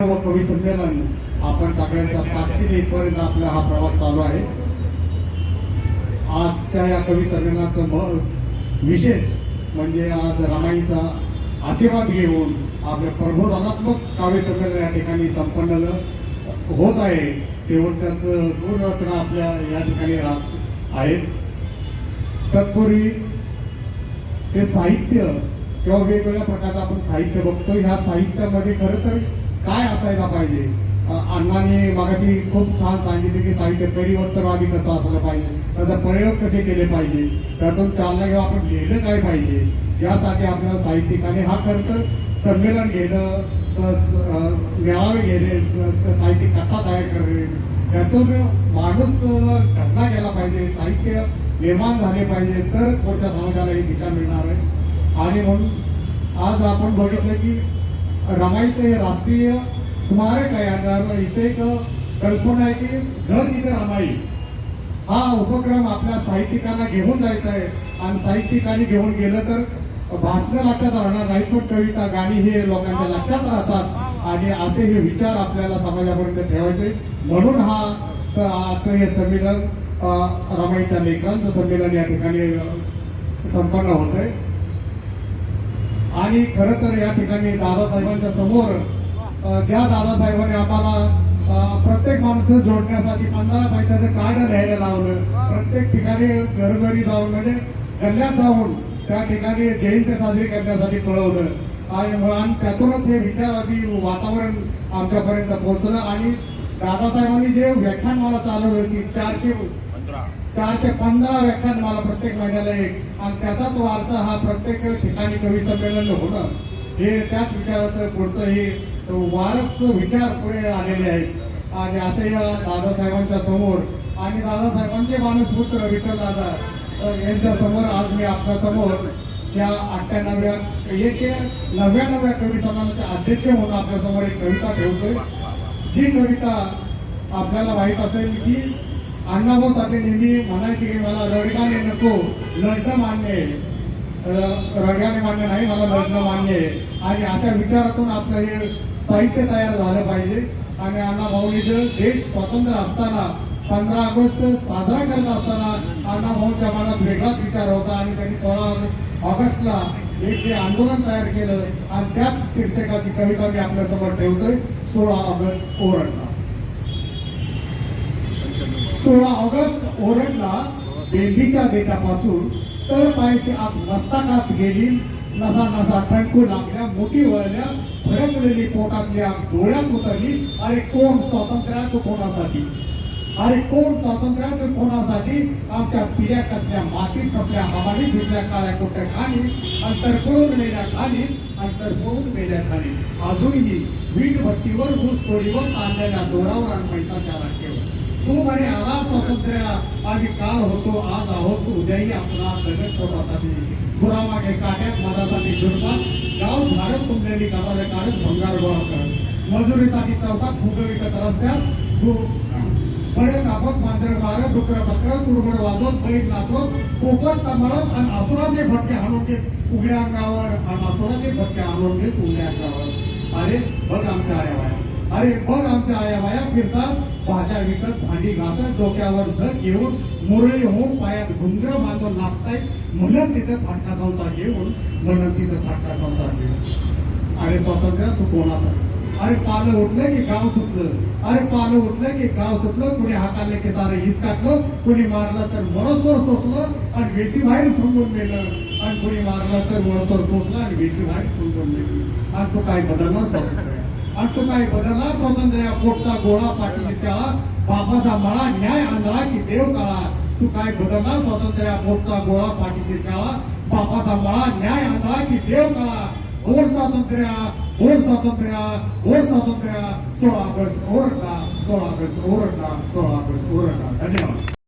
व कवी संमेलन आपण सगळ्यांच्या साक्षीने इथपर्यंत आपला हा प्रवास चालू आहे. आजच्या या कवी संमेलनाचं विशेष म्हणजे आज रमाईचा आशीर्वाद घेऊन आपल्या प्रबोधनात्मक काव्य संमेलन या ठिकाणी संपन्न होत आहे. शेवटच्याच दोन रचना आपल्या या ठिकाणी राहत आहेत. तत्पूर्वी हे साहित्य किंवा वेगवेगळ्या प्रकारचं आपण साहित्य बघतो ह्या साहित्यामध्ये खरं तर काय असायला पाहिजे? अण्णांनी मागाशी खूप छान सांगितले की साहित्य परिवर्तनवादी कसं असलं पाहिजे? त्याचा प्रयोग कसे केले पाहिजे? त्यातून चालना किंवा आपण लिहिलं काय पाहिजे? यासाठी आपल्याला साहित्यिकाने हा खरं तर संमेलन घेणं मेळावे घेणे साहित्य कथा तयार करणे त्यातून माणूस घटना घडला गेला पाहिजे साहित्य निर्माण झाले पाहिजे तर पुढच्या समाजाला ही दिशा मिळणार आहे. आणि म्हणून आज आपण बघितलं की रमाईचं हे राष्ट्रीय स्मारक आहे आणि इथे एक कल्पना आहे की घर तिथे रमाई हा उपक्रम आपल्या साहित्यिकांना घेऊन जायचा आहे. आणि साहित्यिकांनी घेऊन गेलं तर भाषण लक्षात राहणार नाही पण कविता गाणी हे लोकांच्या लक्षात राहतात. आणि असे हे विचार आपल्याला समाजापर्यंत ठेवायचे म्हणून हा स- आजचं हे संमेलन रमाईच्या लेखकांचं संमेलन या ठिकाणी संपन्न होत आहे आणि खरं तर या ठिकाणी दादासाहेबांच्या समोर त्या ज्या दादासाहेबांनी आम्हाला प्रत्येक माणसं जोडण्यासाठी पंधरा पैशाचं कार्ड लिहायला लावलं. प्रत्येक ठिकाणी घरोघरी जाऊन म्हणजे गल्ल्यात जाऊन त्या ठिकाणी जयंती साजरी करण्यासाठी कळवलं आणि त्यातूनच हे विचारवादी वातावरण आमच्यापर्यंत पोहोचलं. आणि दादासाहेबांनी जे व्याख्यान मला चालवलं की चारशे चारशे पंधरा व्याख्यान मला प्रत्येक महिन्याला एक आणि त्याचाच वारसा हा प्रत्येक ठिकाणी कवी संमेलन होणं हे त्याच विचाराचं पुढचं हे वारस विचार पुढे आलेले आहेत. आणि असे या दादासाहेबांच्या समोर आणि दादासाहेबांचे मानसपुत्र विठ्ठल दादा यांच्या समोर आज मी आपल्यासमोर या अठ्ठ्याण्णव्या एकशे नव्याण्णव्या कवी समाजाचे अध्यक्ष म्हणून आपल्यासमोर एक कविता ठेवतोय. जी कविता आपल्याला माहीत असेल की अण्णाभाऊ साठे नेहमी म्हणायचे की मला रडकाने नको लढणं मान्य रड्याने मान्य नाही मला लढणं मान्य आहे. आणि अशा विचारातून आपलं हे साहित्य तयार झालं पाहिजे. आणि अण्णाभाऊनी जर देश स्वतंत्र असताना पंधरा ऑगस्ट साजरा करत असताना अण्णाभाऊंच्या मनात वेगळाच विचार होता आणि त्यांनी सोळा ऑगस्टला एक जे आंदोलन तयार केलं आणि त्याच शीर्षकाची कविता मी आपल्यासमोर ठेवतोय सोळा ऑगस्ट ओरडला सोळा ऑगस्ट ओरडला बेंबीच्या बेटापासून. तर पायाची आत मस्तकात गेली. नसा नसा ठणकू लागल्या मोठी वळल्या फडकलेली पोटातल्या डोळ्यात उतरली. अरे कोण स्वातंत्र्यात कोणासाठी? अरे कोण स्वातंत्र्यात कोणासाठी? आमच्या पिढ्या कसल्या माती कपल्या हवाली झुटल्या काळ्या कोट्या खाणी? अंतर पळून मेल्या खाली अंतर पळून मेल्या खाली अजूनही वीट भट्टीवर ऊस तोडीवर ताणलेल्या दोरावर आणि मैताच्या राखेवर तू म्हणे आला स्वातंत्र्य आम्ही काल होतो आज आहोत. उद्याही असणार जगत पोटासाठी गुरामागे काट्यात मधासाठी झुडपात गाव झाडत तुंबलेली गावाला काढत भंगार गोळा करत. मजुरीसाठी चौकात फुग विकत रस्त्यात फळे कापत मांजर मारत डुकर पकडत कुडबड वाजवत बैठ नाचवत पोपट सांभाळत आणि आसुराचे भटके आणून घेत. उघड्या अंगावर आणि आसुराचे भटके आणून घेत उघड्या अंगावर. अरे बघ आमच्या आया बाया अरे मग आमच्या आया बाया फिरतात भाज्या विकत भांडी घासत डोक्यावर झक घेऊन मुरळी होऊन पायात घुंगर बांधून नाचतायत. म्हणून तिथं फाटका संसार घेऊन म्हणत तिथं फाटका संसार घेऊन. अरे स्वातंत्र्य तू कोणाचा? अरे पालं उठलं की गाव सुटलं? अरे पालं उठलं की गाव सुटलं? कुणी हाताले की सारं हिस काटलं? कुणी मारलं तर मनसोर सोसलं आणि वेसी बाहेर सुंगून गेलं आणि कुणी मारलं तर मनसोर सोसलं आणि वेसी बाहेर सुंगून गेलं आणि तो काय बदलणार? स्वातंत्र्य आणि तो काय बदलणार स्वातंत्र्य पोटचा गोळा पाठीचा. बाबाचा बापाचा मळा न्याय आणला की देव काळा. तू काय बदलणार स्वातंत्र्य पोटचा गोळा पाठीचा. बाबाचा मळा न्याय आणला की देव काळा. ओढ स्वातंत्र्य ओढ स्वातंत्र्य ओढ स्वातंत्र्य. सोळा ऑगस्ट ओरडला सोळा ऑगस्ट ओरडला सोळा ऑगस्ट ओरडला धन्यवाद.